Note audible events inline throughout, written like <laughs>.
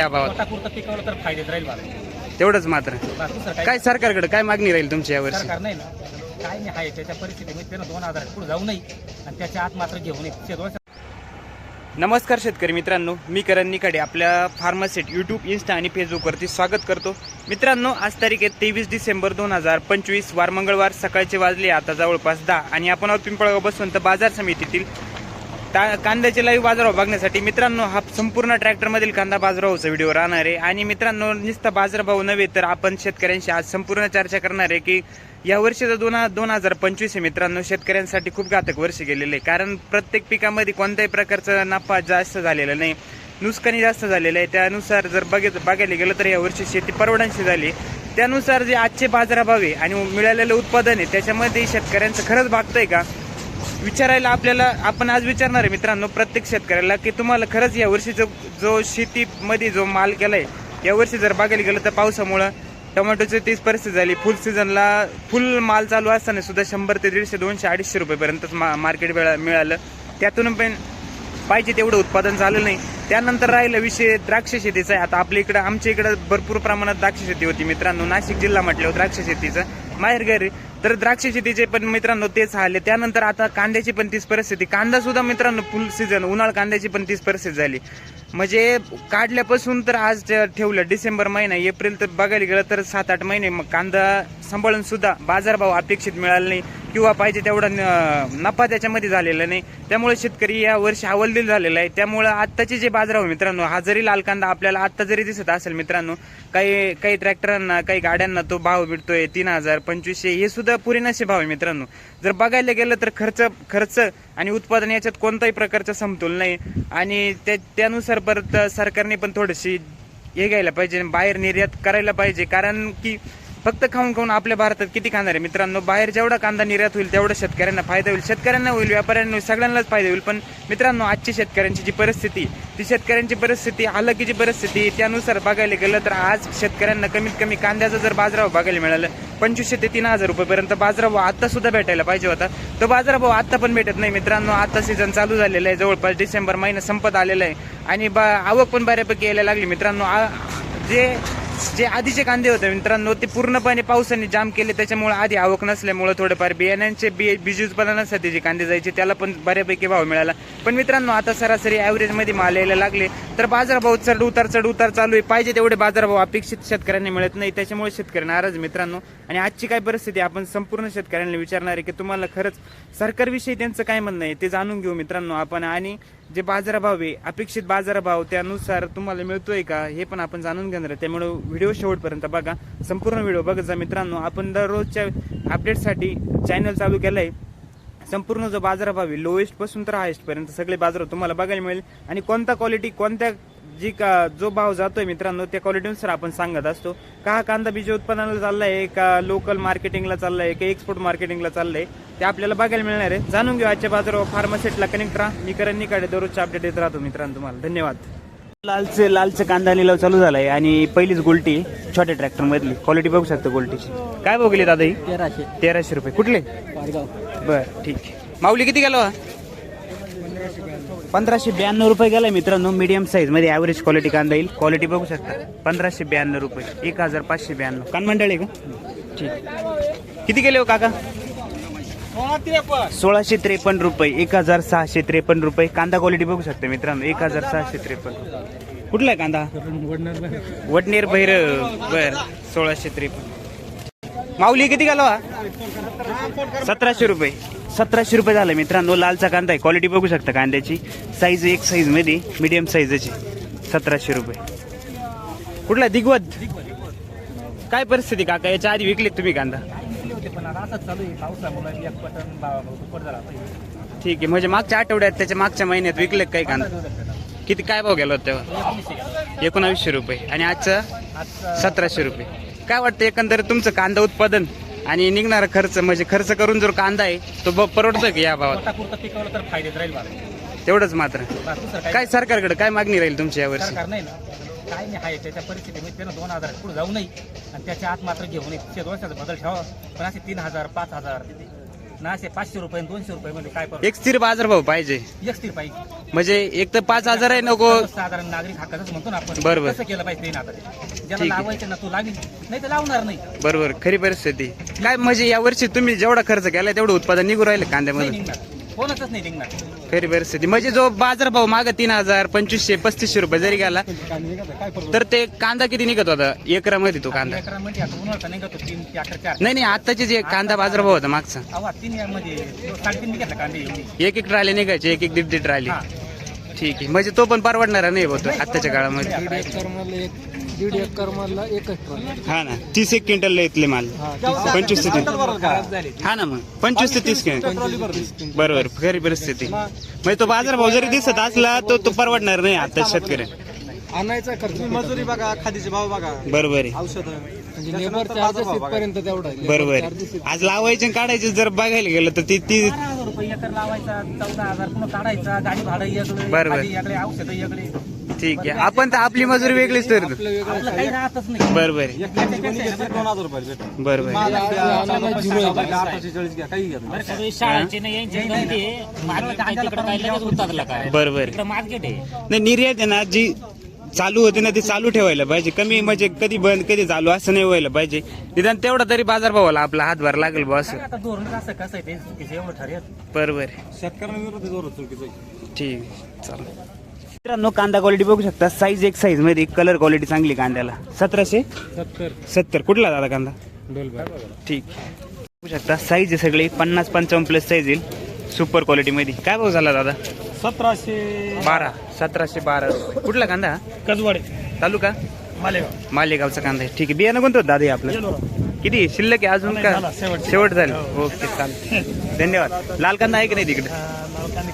पिकवलं तर राहील तेवढंच मात्र. बाकी काय सरकारकडे काय मागणी राहील तुमची यावर्षी सरकार नाही ना. काय नाही आहे. त्याच्या परिस्थितीमध्ये त्यानं दोन हजार पुढे जाऊ नये आणि त्याच्या आत मात्र घेऊ नये. ते दोन नमस्कार शेतकरी मित्रांनो. मी करण निकाडे आपल्या फार्मासेट यूट्यूब इन्स्टा आणि फेसबुकवरती स्वागत करतो. मित्रांनो आज तारीख आहे तेवीस डिसेंबर दोन हजार पंचवीस. वार मंगळवार सकाळचे वाजले आता जवळपास दहा. आणि आपण आहोत पिंपळगाव बसवंत बाजार समितीतील कांद्याचे लाईव्ह बाजारभाव बघण्यासाठी मित्रांनो हा संपूर्ण ट्रॅक्टरमधील कांदा बाजारभावचा व्हिडिओ राहणार आहे. आणि मित्रांनो नुसता बाजारभाव नव्हे तर आपण शेतकऱ्यांशी आज संपूर्ण चर्चा करणार आहे की या वर्षीचं दोन दोन हजार पंचवीस आहे मित्रांनो शेतकऱ्यांसाठी खूप घातक वर्ष गेलेलं आहे. कारण प्रत्येक पिकामध्ये कोणत्याही प्रकारचा नफा जास्त झालेला नाही. नुकसानी जास्त झालेलं आहे. त्यानुसार जर बघित बघायला गेलं तर या वर्षी शेती परवडांशी झाली. त्यानुसार जे आजचे बाजारभाव आहे आणि मिळालेलं उत्पादन आहे त्याच्यामध्ये शेतकऱ्यांचं खरंच भागतंय का? विचारायला आपल्याला आपण आज विचारणार आहे मित्रांनो प्रत्येक शेतकऱ्याला की तुम्हाला खरंच या वर्षीचं जो शेतीमध्ये जो माल केलाय या वर्षी जर बघायला गेलं तर पावसामुळं टोमॅटोची तीच परिस्थिती झाली. फुल सीझनला फुल माल चालू असताना सुद्धा शंभर ते दीडशे दोनशे अडीचशे रुपयेपर्यंत मा मार्केट मिळालं. त्यातून पण पाहिजे तेवढं उत्पादन झालं नाही. त्यानंतर राहिलं विषय द्राक्ष शेतीचा आहे. आता आपल्या इकडं आमच्या इकडं भरपूर प्रमाणात द्राक्ष शेती होती मित्रांनो. नाशिक जिल्हा म्हटल्यावर द्राक्ष शेतीचं माहेर घरी तर द्राक्ष शेतीचे पण मित्रांनो तेच आले. त्यानंतर आता कांद्याची पण तीच परिस्थिती. कांदा सुद्धा मित्रांनो फुल सीझन उन्हाळ कांद्याची पण तीच परिस्थिती झाली. म्हणजे काढल्यापासून तर आज ठेवलं. डिसेंबर महिना एप्रिल तर बघायला गेलं तर सात आठ महिने मग कांदा सांभाळून सुद्धा बाजारभाव अपेक्षित मिळाला नाही. किंवा पाहिजे तेवढा न- नफा त्याच्यामध्ये झालेला नाही. त्यामुळे शेतकरी या वर्षी हवालदिल झालेला आहे. त्यामुळं आत्ताचे जे बाजारभाव मित्रांनो हा जरी लाल कांदा आपल्याला आत्ता जरी दिसत असेल मित्रांनो काही काही ट्रॅक्टरांना काही गाड्यांना तो भाव भेटतोय तीन हजार पंचवीसशे हे सुद्धा पुरेनाशे भाव आहे मित्रांनो. जर बघायला गेलं तर खर्च खर्च आणि उत्पादन याच्यात कोणताही प्रकारचा समतोल नाही. आणि त्या त्यानुसार परत सरकारने पण थोडीशी हे घ्यायला पाहिजे बाहेर निर्यात करायला पाहिजे. कारण की फक्त खाऊन खाऊन आपल्या भारतात किती खाणार आहे मित्रांनो? बाहेर जेवढा कांदा निर्यात होईल तेवढा शेतकऱ्यांना फायदा होईल. शेतकऱ्यांना होईल व्यापाऱ्यांना होईल सगळ्यांनाच फायदा होईल. पण मित्रांनो आजची शेतकऱ्यांची जी परिस्थिती ती शेतकऱ्यांची परिस्थिती हालाकीची परिस्थिती त्यानुसार बघायला गेलं तर आज शेतकऱ्यांना कमीत कमी कांद्याचा जर बाजारावर बघायला मिळालं पंचवीसशे ते तीन हजार रुपयेपर्यंत बाजारभाव आता सुद्धा भेटायला पाहिजे होता. तो बाजारभाव आता पण भेटत नाही. मित्रांनो आता सीझन चालू झालेला आहे. जवळपास डिसेंबर महिना संपत आलेला आहे. आणि बा आवक पण बऱ्यापैकी यायला लागली. मित्रांनो आ- जे जे आधीचे कांदे होते मित्रांनो ते पूर्णपणे पावसाने जाम केले. त्याच्यामुळे आधी आवक नसल्यामुळे थोडेफार बियाण्यांचे बी बीज उत्पादनासाठी जे कांदे जायचे त्याला पण बऱ्यापैकी भाव मिळाला. पण मित्रांनो आता सरासरी ॲव्हरेजमध्ये माल यायला लागले. तर बाजारभाव चढ उतार चढ उतार चालू आहे. पाहिजे तेवढे बाजारभाव अपेक्षित शेतकऱ्यांना मिळत नाही. त्याच्यामुळे शेतकरी नाराज मित्रांनो. आणि आजची काय परिस्थिती आपण संपूर्ण शेतकऱ्यांना विचारणार आहे की तुम्हाला खरंच सरकारविषयी त्यांचं काय म्हणणं आहे ते जाणून घेऊ मित्रांनो आपण. आणि जे बाजारभाव आहे अपेक्षित बाजारभाव त्यानुसार तुम्हाला मिळतोय का? हे पण आपण जाणून घेणार आहे. त्यामुळे व्हिडिओ शेवटपर्यंत बघा. संपूर्ण व्हिडिओ बघत जा मित्रांनो. आपण दररोजच्या अपडेटसाठी चॅनल चालू केलं आहे संपूर्ण जो बाजारभाव आहे लोएस्टपासून तर हायेस्ट पर्यंत सगळे बाजार तुम्हाला बघायला मिळेल. आणि कोणता क्वालिटी कोणत्या जी का जो भाव जातोय मित्रांनो त्या क्वालिटीनुसार आपण सांगत असतो. का हा कांदा बीज उत्पादनाला चाललाय का लोकल मार्केटिंगला चाललाय का एक्सपोर्ट मार्केटिंगला चाललंय ते आपल्याला बघायला मिळणार आहे. जाणून घेऊ आजच्या बाजारावर फार्मासेटला कनेक्ट राहा. मी करण निकाडे दररोजच्या अपडेट येत राहतो मित्रांनो तुम्हाला. धन्यवाद. लालचे लालचे कांदा लिलाव चालू झालाय आणि पहिलीच गोल्टी छोट्या ट्रॅक्टर मधली क्वालिटी बघू शकतो गोल्टीची. काय बघली दादा ही? तेराशे. तेराशे रुपये. कुठले? पारगाव बर ठीक आहे. माऊली किती गेलो? पंधराशे ब्याण्णव रुपये गेलाय मित्रांनो मीडियम साईजमध्ये ऍव्हरेज क्वालिटी कांदा येईल. क्वालिटी बघू शकता. पंधराशे ब्याण्णव रुपये एक हजार पाचशे ब्याण्णव. कान मंडळ आहे का? ठीक. किती गेले हो काका? सोळाशे त्रेपन्न रुपये एक हजार सहाशे त्रेपन्न रुपये. कांदा क्वालिटी बघू शकता मित्रांनो एक हजार सहाशे त्रेपन्न. कुठला आहे कांदा? वडनेर भैर. बर सोळाशे त्रेपन्न. माऊली किती गेलो हो हा? सतराशे रुपये. सतराशे रुपये झालं मित्रांनो. लालचा कांदा आहे. क्वालिटी बघू शकता कांद्याची. साईज एक साईजमध्ये मीडियम साईजची सतराशे रुपये. कुठला दिग्वत? काय परिस्थिती काका? याच्या आधी विकले तुम्ही कांदा? ठीक आहे. म्हणजे मागच्या आठवड्यात त्याच्या मागच्या महिन्यात विकले काय काही कांदा? किती काय भाव गेला तेव्हा? एकोणावीसशे रुपये. आणि आजचं? सतराशे रुपये. काय वाटतं एकंदरीत तुमचं कांदा उत्पादन? आणि निघणारा खर्च म्हणजे खर्च करून जर कांदा आहे तो ब- परवडतोय का या भावात? पोटापुरतं पिकवलं तर फायदेत राहील मला तेवढंच मात्र. बाकी काही काय? सरकारकडे काय मागणी राहील तुमची यावर्षी? सरकार नाही ना. काय नाही आहे त्याच्या परिस्थितीमध्ये त्यानं दोन हजार पुढे जाऊ नये. आणि त्याच्या आत मात्र घेऊ नये ते दोनशेचा बदल ठेवा. पण असे तीन हजार पाच हजार. ना असे पाचशे रुपये आणि दोनशे रुपये मध्ये काय एक स्थिर बाजारभाव पाहिजे. एक स्थिर पाहिजे. म्हणजे एक तर पाच हजार आहे नको. साधारण नागरिक हक्काच म्हणतो ना आपण. बरोबर. केलं पाहिजे ते आता ते. ज्याला ठीक आहे. लावायचं ना तो लावी नाही तर लावणार नाही. बरोबर खरी परिस्थिती. काय म्हणजे या वर्षी तुम्ही जेवढा खर्च केला तेवढं उत्पादन निघू राहिलं नाही कांद्यामध्ये निघणार. कोणाचंच नाही निघणार. खरी परिस्थिती. म्हणजे जो बाजारभाव माग तीन हजार पंचवीसशे पस्तीसशे रुपये जरी गेला तर ते कांदा किती निघत होता एकरामध्ये तो कांदा. एकरामध्ये आता उन्हाळा नाही का तो तीन ते अकरा चार. नाही नाही आताचे जे कांदा बाजारभाव होता मागचा. अवा तीन यामध्ये साडेतीन निघाला कांदे एवढी एक एक ट्राली निघायचे एक एक दीड दीड ट्राली हा. ठीक आहे. म्हणजे तो पण परवडणारा नाही होतो आत्ताच्या काळामध्ये. दीड एकर मधला एक दीड एकर मधला एकच ट्रॉली. हा ना तीस एक क्विंटल इथले माल. पंचवीस ते तीस. हा ना मग पंचवीस ते तीस क्विंटल. बरोबर खरी परिस्थिती. म्हणजे तो बाजारभाव जरी दिसत असला तो तो परवडणार नाही आता शेतकरी आणायचा खर्च मजुरी बघा खादीचे भाव बघा. बरोबर आहे. औषध. म्हणजे लेबर चार्जेस इथपर्यंत तेवढा आहे. बरोबर Labor charges आहे. आज लावायचे आणि काढायचे जर बघायला गेलं तर ती ती बारा हजार रुपये एकर लावायचा चौदा हजार पुन्हा काढायचा गाडी भाडं वेगळे बरोबर. खाली वेगळे औषधं वेगळे. ठीक आहे. आपण तर आपली मजुरी वेगळीच तर आपलं वेगळं आपलं काही राहतच नाही. बरोबर आहे. कोणी घेतलं दोन हजार रुपये भेटून बरोबर आहे. आणायला झिरो आहे. अठराशे चाळीस घ्या काही घ्या तुम्ही. सगळे शाळेचे नाही यांचे नाही ते. मार्केट आहे तिकडे काय लगेच उतरलं काय? बरोबर आहे. तिकडे मार्केट आहे. नाही निर्यात आहे ना जी चालू होती ना ती चालू ठेवायला पाहिजे. कमी म्हणजे कधी बंद कधी चालू असं नाही व्हायला पाहिजे. निदान तेवढा तरी बाजारभावाला आपला हातभार लागेल बा असं. आता धोरण असं कसं आहे ते? चुकीचं एवढं ठरेल बरोबर आहे शेतकऱ्यांविरोधात जोर चुकीचं आहे. ठीक चालेल. मित्रांनो कांदा क्वालिटी बघू शकता. साईज एक साईजमध्ये कलर क्वालिटी चांगली कांद्याला. सतराशे? सत्तर. सत्तर. कुठला दादा कांदा? ठीक. बघू शकता. साईज आहे सगळी. पन्नास पंचावन्न प्लस साईज येईल. सुपर क्वालिटी मध्ये. काय भाव झाला दादा? सतराशे बारा. सतराशे बारा रुपये. कुठला कांदा? कजवाडे तालुका? मालेगाव. मालेगावचा कांदा आहे. ठीक आहे. बियाणं कोणतं होतं दादा हे आपलं? किती? शिल्लक आहे अजून का? झाला, शेवट. शेवट झालं. ओके चालतं धन्यवाद. लाल कांदा आहे की नाही तिकडे?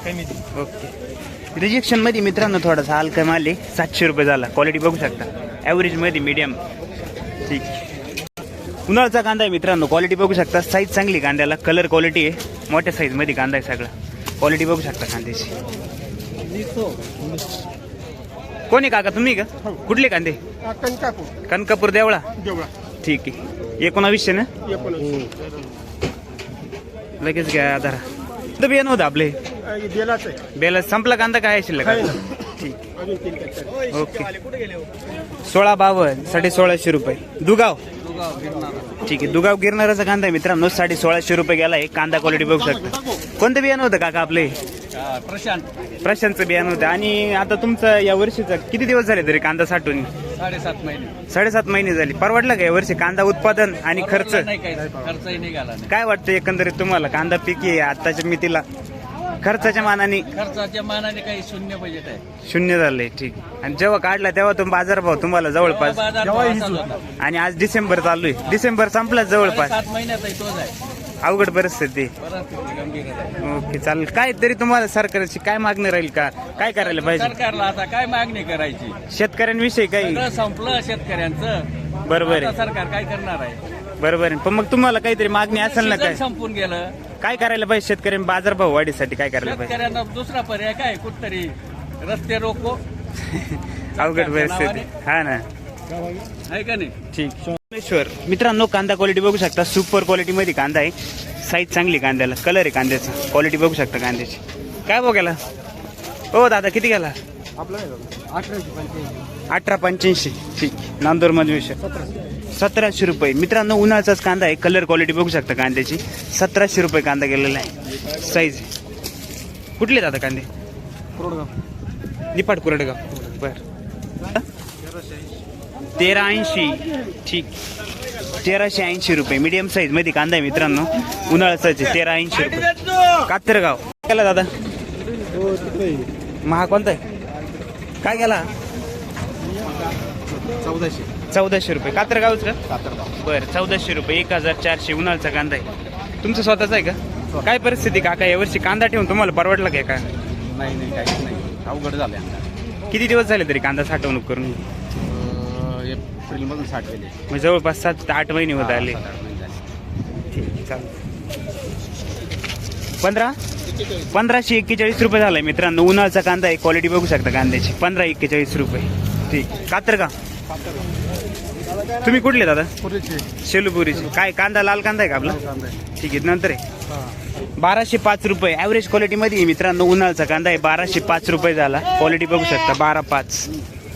कमी ओके. रिजेक्शनमध्ये मित्रांनो थोडासा हलका माल आहे. सातशे रुपये झाला. क्वालिटी बघू शकता. ॲव्हरेजमध्ये मीडियम ठीक उन्हाळ्याचा कांदा आहे मित्रांनो. क्वालिटी बघू शकता. साईज चांगली कांद्याला. कलर क्वालिटी आहे. मोठ्या साईजमध्ये कांदा आहे सगळा. क्वालिटी बघू शकता कांद्याची. कोणी काका? तुम्ही का? कुठले कांदे? कनकापूर देवळा? ठीक आहे. एकोणावीसशे ना? लगेच घ्या आधार तर बियाणं होतं आपले. बेला संपला कांदा काय शिल्लक? ठीक. ओके. सोळा बावन्न साडे सोळाशे रुपये. दुगाव. ठीक आहे दुगाव गिरणाराचा कांदा आहे मित्रांनो साडे सोळाशे रुपये गेला आहे. कांदा क्वालिटी बघू शकता. कोणतं बियाणं होतं काका आपले? प्रशांत. प्रशांतचं बियाणं होतं. आणि आता तुमचं या वर्षीचं किती दिवस झाले तरी कांदा साठवून साडेसात महिने. साडेसात महिने झाले. परवडला का या वर्षी कांदा उत्पादन आणि खर्च? खर्चही निघाला काय वाटतं एकंदरीत तुम्हाला? कांदा पिकी आहे आताच्या मितीला. खर्चाच्या मानाने खर्चाच्या मानाने काही शून्य बजेट आहे शून्य झालंय ठीक. आणि जेव्हा काढला तेव्हा तुम्ही बाजारभाव तुम्हाला जवळपास बाजार भाव असाच होता. आणि आज डिसेंबर चालू आहे. डिसेंबर संपला जवळपास. सात महिन्याचा तोच आहे. अवघड परिस्थिती. परिस्थिती गंभीर आहे. ओके चालेल. काय तरी तुम्हाला सरकारची काय मागणी राहील का? काय करायला पाहिजे? सरकारला आता काय मागणी करायची? शेतकऱ्यांविषयी काही? सगळं संपलं शेतकऱ्यांचं. बरोबर आता आहे सरकार काय करणार आहे? बरोबर आहे. पण मग तुम्हाला काहीतरी मागणी असेल ना सीझन काय? संपून गेलं. काय करायला पाहिजे शेतकऱ्यांनी बाजारभाव वाढीसाठी काय करायला पाहिजे? शेतकऱ्यांना दुसरा पर्याय काय? कुठतरी रस्ते रोको. <laughs> अवघड परिस्थिती. हा ना. आहे का नाही? ठीक. सोमेश्वर मित्रांनो कांदा क्वालिटी बघू शकता. सुपर क्वालिटी मध्ये कांदा आहे. साईज चांगली कांद्याला. कलर आहे कांद्याचा. क्वालिटी बघू शकता कांद्याची. काय गेला? हो दादा किती गेला? अठरा पंच्याऐंशी. ठीक. नांदूरमध्ये सतराशे रुपये. मित्रांनो उन्हाळ्याचाच कांदा आहे. कलर क्वालिटी बघू शकता कांद्याची. सतराशे रुपये कांदा गेलेला आहे. साईज कुठले दादा कांदे? निपाट कुरडगाव. बर. तेरा ऐंशी ठीक. तेराशे ऐंशी रुपये. मीडियम साईजमध्ये कांदा आहे मित्रांनो. उन्हाळ्याचाच आहे. तेरा ऐंशी रुपये. कातरगाव. काय गेला दादा? महा कोणता आहे? काय गेला चौदाशे. चौदाशे रुपये. कातरगावच का? बरं चौदाशे रुपये. एक हजार चारशे उन्हाळ्याचा कांदा आहे. तुमचं स्वतःचा आहे का? काय परिस्थिती काका? यावर्षी कांदा ठेवून तुम्हाला परवडला काय का नाही नाही काहीच नाही. अवघड झालं किती दिवस झाले तरी कांदा साठवणूक करून? एप्रिल मधून साठलेले. म्हणजे जवळपास सात ते आठ महिने होत आले. ठीक आहे, चालेल. पंधरा? पंधराशे एक्केचाळीस रुपये झालाय मित्रांनो. उन्हाळ्याचा कांदा आहे. क्वालिटी बघू शकता कांद्याची. पंधरा एक्केचाळीस रुपये. ठीक. कातर का तुम्ही कुठले दादा? शेलूपुरीचे काय कांदा लाल कांदा आहे का आपला? ठीक आहे नंतर आहे. बाराशे पाच रुपये. ॲव्हरेज क्वालिटीमध्ये आहे मित्रांनो उन्हाळ्याचा कांदा आहे. बाराशे पाच रुपये झाला. क्वालिटी बघू शकता बारा पाच.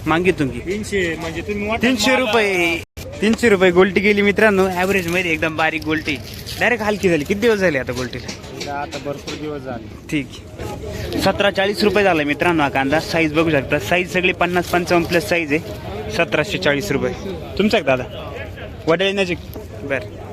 की तीनशे म्हणजे तुम्ही तीनशे रुपये. तीनशे रुपये गोल्टी गेली मित्रांनो. ॲव्हरेजमध्ये एकदम बारीक गोल्टी. डायरेक्ट हलकी झाली. किती दिवस झाले आता गोल्टीला? आता भरपूर दिवस झाले. ठीक. सतरा चाळीस रुपये झाला मित्रांनो हा कांदा. साईज बघू शकता. साईज सगळी पन्नास पंचावन्न प्लस साईज आहे. सतराशे चाळीस रुपये. तुमचं दादा? वडाळी नजीक? बरं.